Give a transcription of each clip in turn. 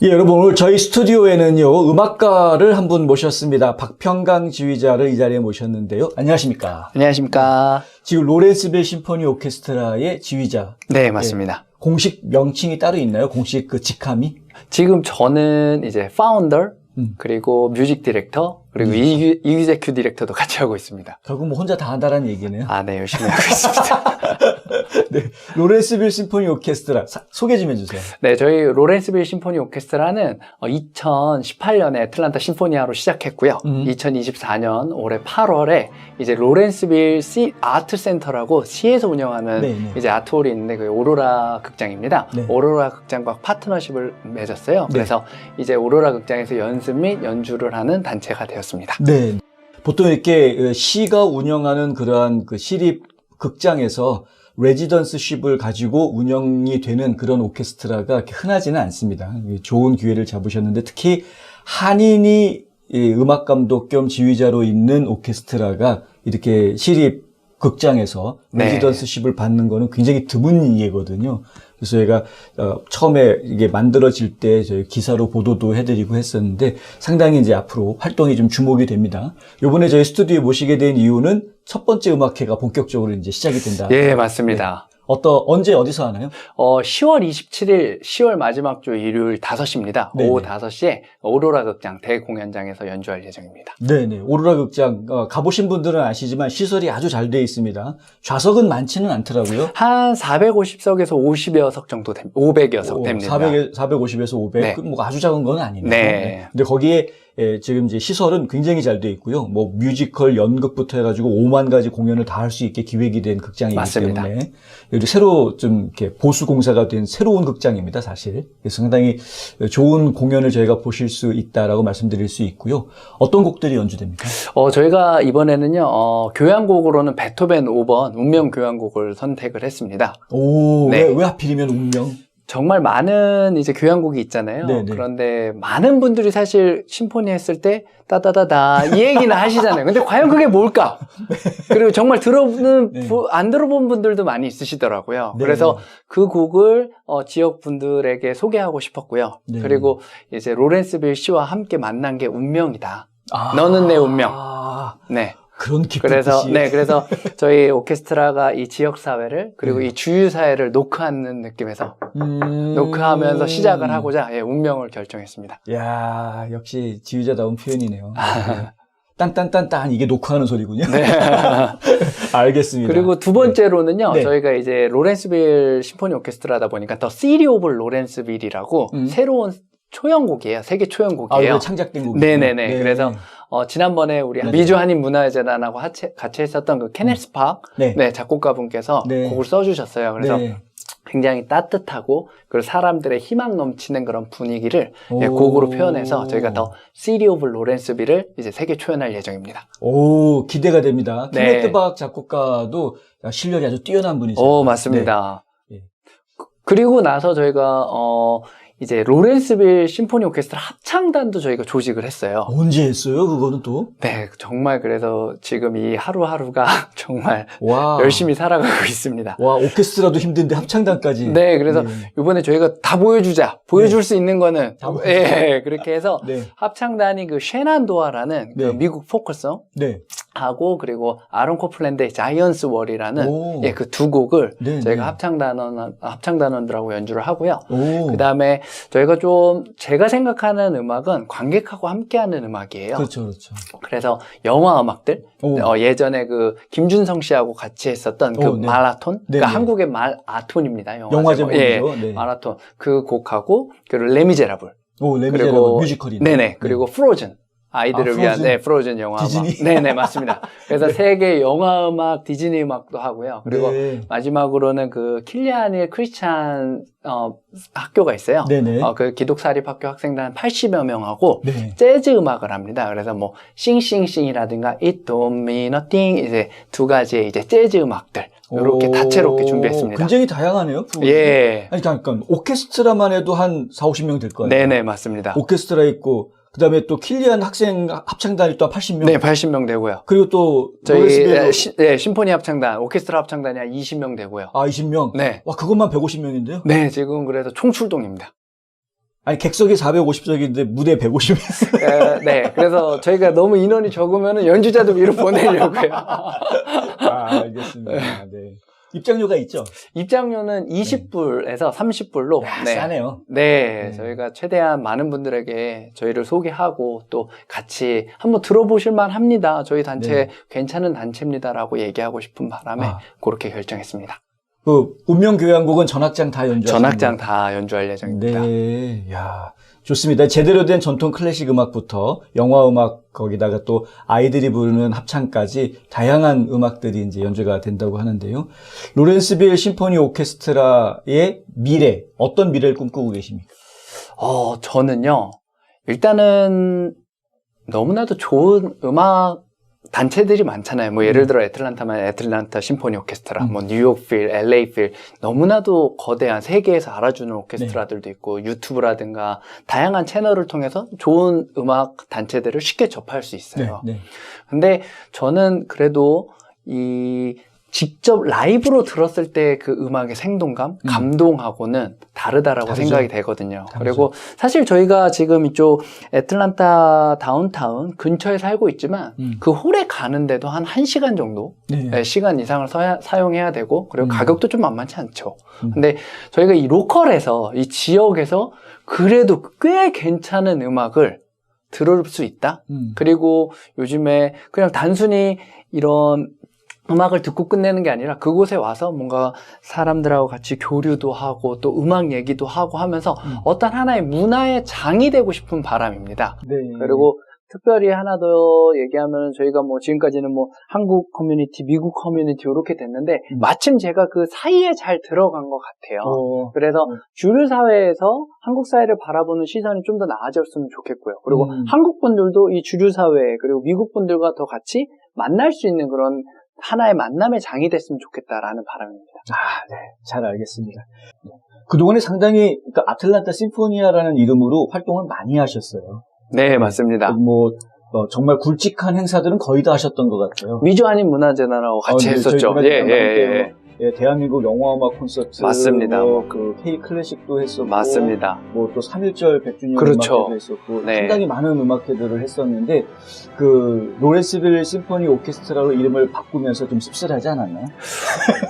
예, 여러분 오늘 저희 스튜디오에는요 음악가를 한 분 모셨습니다. 박평강 지휘자를 이 자리에 모셨는데요. 안녕하십니까? 안녕하십니까. 지금 로렌스빌 심포니 오케스트라의 지휘자. 네, 맞습니다. 공식 명칭이 따로 있나요? 공식 그 직함이? 지금 저는 이제 파운더, 음. 그리고 뮤직 디렉터, 그리고 이규, 이규제큐 디렉터도 같이 하고 있습니다. 결국 뭐 혼자 다 한다는 얘기네요. 아, 네, 열심히 하고 있습니다. 네, 로렌스빌 심포니 오케스트라 사- 소개 좀 해주세요. 네, 저희 로렌스빌 심포니 오케스트라는 2018년에 애틀란타 심포니아로 시작했고요. 음. 2024년 올해 8월에 이제 로렌스빌 시 아트 센터라고 시에서 운영하는 네, 네. 이제 아트홀이 있는데 그 오로라 극장입니다. 네. 오로라 극장과 파트너십을 맺었어요. 네. 그래서 이제 오로라 극장에서 연습 및 연주를 하는 단체가 되었습니다. 네. 보통 이렇게 그 시가 운영하는 그러한 그 시립 극장에서 레지던스십을 가지고 운영이 되는 그런 오케스트라가 흔하지는 않습니다. 좋은 기회를 잡으셨는데 특히 한인이 이 음악 감독 겸 지휘자로 있는 오케스트라가 이렇게 시립 극장에서 네. 레지던스십을 받는 거는 굉장히 드문 일이거든요. 그래서 저희가 어, 처음에 이게 만들어질 때 저희 기사로 보도도 해드리고 했었는데 상당히 이제 앞으로 활동이 좀 주목이 됩니다. 요번에 저희 스튜디오에 모시게 된 이유는 첫 번째 음악회가 본격적으로 이제 시작이 된다. 예, 맞습니다. 어떠 언제 어디서 하나요? 어, 10월 27일, 10월 마지막 주 일요일 5시입니다. 네네. 오후 5시에 오로라 극장 대공연장에서 연주할 예정입니다. 네네 오로라 극장 어, 가보신 분들은 아시지만 시설이 아주 잘 되어 있습니다. 좌석은 많지는 않더라고요. 한 450석에서 50여 석 정도 됩니다. 500여 석 됩니다. 400, 450에서 500. 네. 그뭐 아주 작은 건 아니네요. 네. 근데 거기에 예, 지금 이제 시설은 굉장히 잘 되어 있고요. 뭐 뮤지컬, 연극부터 해가지고 5만 가지 공연을 다 할 수 있게 기획이 된 극장이기 맞습니다. 때문에 여기 새로 좀 이렇게 보수 공사가 된 새로운 극장입니다, 사실. 그래서 상당히 좋은 공연을 저희가 보실 수 있다라고 말씀드릴 수 있고요. 어떤 곡들이 연주됩니까? 어, 저희가 이번에는요, 어, 교향곡으로는 베토벤 5번 운명 교향곡을 선택을 했습니다. 오, 네. 왜, 왜 하필이면 운명? 정말 많은 이제 교향곡이 있잖아요. 네네. 그런데 많은 분들이 사실 심포니 했을 때 따다다다 이 얘기는 하시잖아요. 근데 과연 그게 뭘까? 그리고 정말 들어보는 네. 부- 안 들어본 분들도 많이 있으시더라고요. 네. 그래서 그 곡을 어, 지역 분들에게 소개하고 싶었고요. 네. 그리고 이제 로렌스 빌 씨와 함께 만난 게 운명이다. 아, 너는 내 운명. 아, 네. 그런 깊은 그래서 뜻이. 네 그래서 저희 오케스트라가 이 지역 사회를 그리고 네. 이 주유 사회를 녹화하는 느낌에서 음... 녹화하면서 시작을 하고자 예, 운명을 결정했습니다. 야 역시 지휘자다운 표현이네요. 네. 딴딴딴딴 이게 녹화하는 소리군요. 네. 알겠습니다. 그리고 두 번째로는요, 네. 저희가 이제 로렌스빌 심포니 오케스트라다 보니까 더 시리 오브 로렌스빌이라고 음. 새로운 초연곡이에요. 세계 아, 초연곡이에요. 이거 창작된 곡이 네네 네. 그래서 어, 지난번에 우리 네. 미주 한인 문화재단하고 하체- 같이 했었던 그 케네스 팍 네. 네, 작곡가분께서 네. 곡을 써주셨어요. 그래서 네. 굉장히 따뜻하고 그리고 사람들의 희망 넘치는 그런 분위기를 예, 오. 곡으로 표현해서 저희가 더 시리 오브 로렌스빌을 이제 세계 초연할 예정입니다. 오 기대가 됩니다. 네. 케네트 박 작곡가도 실력이 아주 뛰어난 분이죠. 오, 맞습니다. 네. 그- 그리고 나서 저희가, 어, 이제 로렌스빌 심포니 오케스트라 합창단도 저희가 조직을 했어요. 언제 했어요? 그거는 또? 네, 정말 그래서 지금 이 하루하루가 정말 와 열심히 살아가고 있습니다. 와 오케스트라도 힘든데 합창단까지. 네, 그래서 네. 이번에 저희가 다 보여주자. 보여줄 수 있는 거는. 다 보여주자. 예, 그렇게 해서 네. 합창단이 그 쉐난도아라는 그 네. 미국 포커송 네. 하고 그리고 아론 코플랜드의 자이언스 월이라는 오. 예, 그 두 곡을 네, 저희가 네. 합창단원 합창단원들하고 연주를 하고요. 오. 그 다음에 저희가 좀 제가 생각하는 음악은 관객하고 함께하는 음악이에요. 그렇죠, 그렇죠. 그래서 영화 음악들 오. 어, 예전에 그 김준성 씨하고 같이 했었던 그 오, 네. 마라톤, 네, 그러니까 네. 한국의 말 아톤입니다. 영화, 영화 제목. 제목이죠. 예, 네. 마라톤 그 곡하고 그리고 레미제라블 오, 레미제라블 그리고 뮤지컬이네. 네네 그리고 프로즌 아이들을 아, 위한. 네 프로즌 영화 디즈니? 음악 네네 맞습니다. 그래서 세계 영화 음악 디즈니 음악도 하고요. 그리고 네. 마지막으로는 그 킬리안의 크리스찬 어, 학교가 있어요. 네네. 어, 그 기독사립학교 학생단 80여 명하고 네. 재즈 음악을 합니다. 그래서 뭐 싱싱싱이라든가 It Don't Mean Nothing 이제 두 가지의 이제 재즈 음악들 이렇게 오, 다채롭게 준비했습니다. 굉장히 다양하네요. 프로그램이. 예, 아니, 잠깐, 오케스트라만 해도 한 4, 50명 될 거예요. 네네 맞습니다. 오케스트라 있고, 그 다음에 또 킬리안 학생 합창단이 또 80명. 네, 80명 되고요. 그리고 또, 저희 에, 시- 네, 심포니 합창단, 오케스트라 합창단이 한 20명 되고요. 아, 20명? 네. 와, 그것만 150명인데요? 네, 지금 그래서 총 출동입니다. 아니 객석이 450석인데 무대 150이 에, 네, 그래서 저희가 너무 인원이 적으면 연주자도 위로 보내려고요. 아, 알겠습니다. 네. 입장료가 있죠? 입장료는 20불에서 30불로 야, 네. 싸네요. 네, 네. 저희가 최대한 많은 분들에게 저희를 소개하고 또 같이 한번 들어보실 만 합니다. 저희 단체 네. 괜찮은 단체입니다라고 얘기하고 싶은 바람에 아. 그렇게 결정했습니다. 그 운명교향곡은 전악장 다 연주하시는 전악장 다 연주할 예정입니다. 네, 야 좋습니다. 제대로 된 전통 클래식 음악부터 영화 음악 거기다가 또 아이들이 부르는 합창까지 다양한 음악들이 이제 연주가 된다고 하는데요. 로렌스 빌 심포니 오케스트라의 미래 어떤 미래를 꿈꾸고 계십니까? 어, 저는요, 일단은 너무나도 좋은 음악 단체들이 많잖아요. 뭐 예를 들어 애틀란타면 애틀란타 심포니 오케스트라, 음. 뭐 뉴욕 필, LA 필 너무나도 거대한 세계에서 알아주는 오케스트라들도 있고 유튜브라든가 다양한 채널을 통해서 좋은 음악 단체들을 쉽게 접할 수 있어요. 네. 근데 저는 그래도 이 직접 라이브로 들었을 때 그 음악의 생동감, 음. 감동하고는 다르다라고 다르죠. 생각이 되거든요. 다르죠. 그리고 사실 저희가 지금 이쪽 애틀란타 다운타운 근처에 살고 있지만 음. 그 홀에 가는데도 한 1시간 정도 네. 네, 시간 이상을 서야- 사용해야 되고 그리고 음. 가격도 좀 만만치 않죠. 음. 근데 저희가 이 로컬에서 이 지역에서 그래도 꽤 괜찮은 음악을 들을 수 있다. 음. 그리고 요즘에 그냥 단순히 이런 음악을 듣고 끝내는 게 아니라 그곳에 와서 뭔가 사람들하고 같이 교류도 하고 또 음악 얘기도 하고 하면서 음. 어떤 하나의 문화의 장이 되고 싶은 바람입니다. 네. 그리고 특별히 하나 더 얘기하면 저희가 뭐 지금까지는 뭐 한국 커뮤니티, 미국 커뮤니티 이렇게 됐는데 음. 마침 제가 그 사이에 잘 들어간 것 같아요. 어, 그래서 음. 주류 사회에서 한국 사회를 바라보는 시선이 좀 더 나아졌으면 좋겠고요. 그리고 음. 한국 분들도 이 주류 사회 그리고 미국 분들과 더 같이 만날 수 있는 그런 하나의 만남의 장이 됐으면 좋겠다라는 바람입니다. 아, 네. 잘 알겠습니다. 네. 그동안에 상당히 그러니까 아틀란타 심포니아라는 이름으로 활동을 많이 하셨어요. 네, 맞습니다. 뭐 어, 정말 굵직한 행사들은 거의 다 하셨던 것 같아요. 위조 아닌 문화재단하고 같이 어, 네, 했었죠. 예, 예, 예. 뭐, 예, 대한민국 영화음악 콘서트, 맞습니다. 뭐, 그 K 클래식도 했었고, 맞습니다. 뭐 또 3.1절 100주년 그렇죠. 음악회도 했었고, 네. 상당히 많은 음악회들을 했었는데, 그 로렌스빌 심포니 오케스트라로 이름을 바꾸면서 좀 씁쓸하지 않았나요?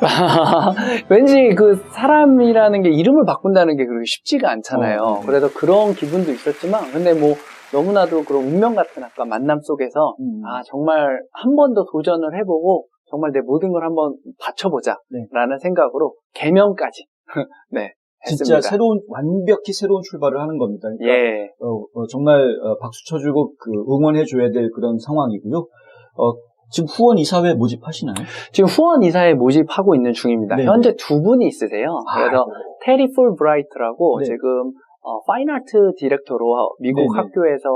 왠지 그 사람이라는 게 이름을 바꾼다는 게 그렇게 쉽지가 않잖아요. 어, 네. 그래서 그런 기분도 있었지만, 근데 뭐 너무나도 그런 운명 같은 아까 만남 속에서 음. 아 정말 한 번 더 도전을 해보고 정말 내 모든 걸 한번 바쳐보자라는 생각으로 개명까지 네 진짜 했습니다. 새로운 완벽히 새로운 출발을 하는 겁니다. 그러니까 예 어, 어, 정말 어, 박수 쳐주고 그 응원해 줘야 될 그런 상황이고요. 어, 지금 후원 이사회 모집하시나요? 지금 후원 이사에 모집하고 있는 중입니다. 네. 현재 두 분이 있으세요. 그래서 아이고. 테리 폴 브라이트라고 네. 지금 어, 파인아트 디렉터로 미국 네네. 학교에서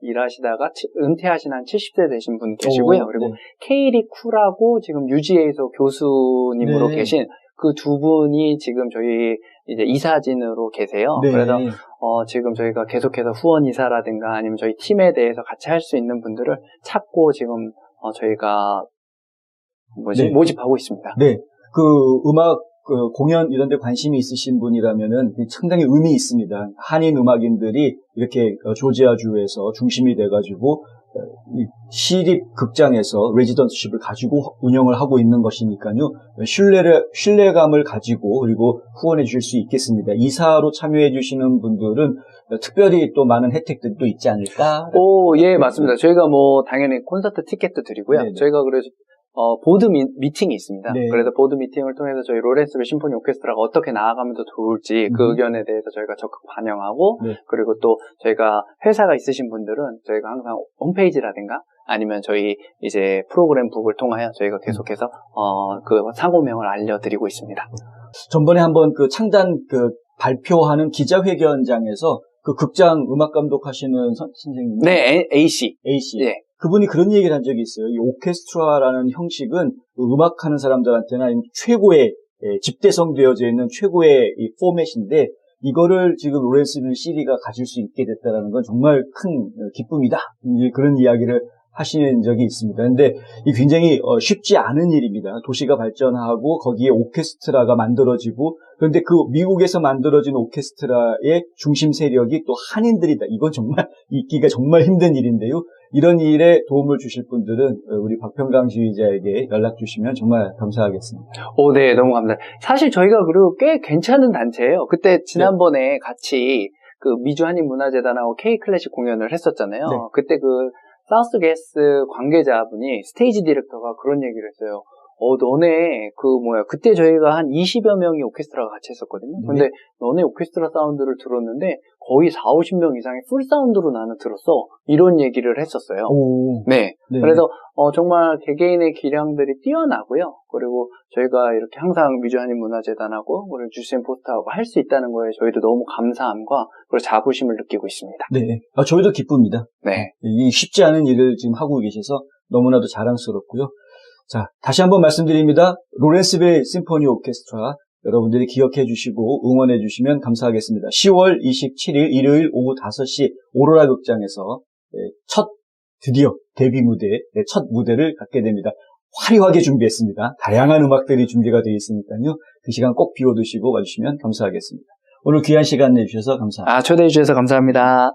일하시다가 치- 은퇴하신 한 70세 되신 분 계시고요. 오, 그리고 네. 케이리 쿠라고 지금 UGA에서 교수님으로 네. 계신 그 두 분이 지금 저희 이제 이사진으로 계세요. 네. 그래서 어, 지금 저희가 계속해서 후원 이사라든가 아니면 저희 팀에 대해서 같이 할 수 있는 분들을 찾고 지금 어, 저희가 뭐지 네. 모집하고 있습니다. 네, 그 음악 그 공연 이런 데 관심이 있으신 분이라면은 상당히 의미 있습니다. 한인 음악인들이 이렇게 어, 조지아주에서 중심이 돼가지고 어, 이 시립 극장에서 레지던스십을 가지고 운영을 하고 있는 것이니까요. 신뢰를 신뢰감을 가지고 그리고 후원해 주실 수 있겠습니다. 이사로 참여해 주시는 분들은 어, 특별히 또 많은 혜택들도 있지 않을까? 오, 예, 맞습니다. 저희가 뭐, 당연히 콘서트 티켓도 드리고요. 네네. 저희가 그래서, 어, 보드 미, 미팅이 있습니다. 네. 그래서 보드 미팅을 통해서 저희 로렌스빌 심포니 오케스트라가 어떻게 나아가면 더 좋을지 그 음. 의견에 대해서 저희가 적극 반영하고, 네. 그리고 또 저희가 회사가 있으신 분들은 저희가 항상 홈페이지라든가 아니면 저희 이제 프로그램 북을 통하여 저희가 계속해서, 어, 그 상호명을 알려드리고 있습니다. 전번에 한번 그 창단 그 발표하는 기자회견장에서 그 극장 음악 감독하시는 선, 생님 네, A- AC. A씨. 예. 그분이 그런 얘기를 한 적이 있어요. 이 오케스트라라는 형식은 그 음악하는 사람들한테는 아니면 최고의 예, 집대성 되어져 있는 최고의 이 포맷인데 이거를 지금 로렌스 빌 시리가 가질 수 있게 됐다라는 건 정말 큰 어, 기쁨이다. 그런 이야기를 하시는 적이 있습니다. 근데 이 굉장히 어, 쉽지 않은 일입니다. 도시가 발전하고 거기에 오케스트라가 만들어지고 그런데 그 미국에서 만들어진 오케스트라의 중심 세력이 또 한인들이다. 이건 정말 있기가 정말 힘든 일인데요. 이런 일에 도움을 주실 분들은 어, 우리 박평강 지휘자에게 연락 주시면 정말 감사하겠습니다. 오, 네, 너무 감사해요. 사실 저희가 그리고 꽤 괜찮은 단체예요. 그때 지난번에 같이 그 미주 한인 문화재단하고 K 클래식 공연을 했었잖아요. 네. 그때 그 사우스 게스 관계자분이 스테이지 디렉터가 그런 얘기를 했어요. 어, 너네, 그, 뭐야, 그때 저희가 한 20여 명이 오케스트라가 같이 했었거든요. 네. 근데 너네 오케스트라 사운드를 들었는데 거의 4, 50명 이상의 풀 사운드로 나는 들었어. 이런 얘기를 했었어요. 오, 네. 네. 그래서 어, 정말 개개인의 기량들이 뛰어나고요. 그리고 저희가 이렇게 항상 미주 한인 문화재단하고 우리 주스앤 포스터하고 할 수 있다는 거에 저희도 너무 감사함과 그리고 자부심을 느끼고 있습니다. 네, 아, 저희도 기쁩니다. 네. 이 쉽지 않은 일을 지금 하고 계셔서 너무나도 자랑스럽고요. 자, 다시 한번 말씀드립니다. 로렌스베이 심포니 오케스트라 여러분들이 기억해 주시고 응원해 주시면 감사하겠습니다. 10월 27일 일요일 오후 5시 오로라 극장에서 예, 첫 드디어 데뷔 무대, 네, 첫 무대를 갖게 됩니다. 화려하게 준비했습니다. 다양한 음악들이 준비가 되어 있으니까요. 그 시간 꼭 비워두시고 와주시면 감사하겠습니다. 오늘 귀한 시간 내주셔서 감사합니다. 아, 초대해 주셔서 감사합니다.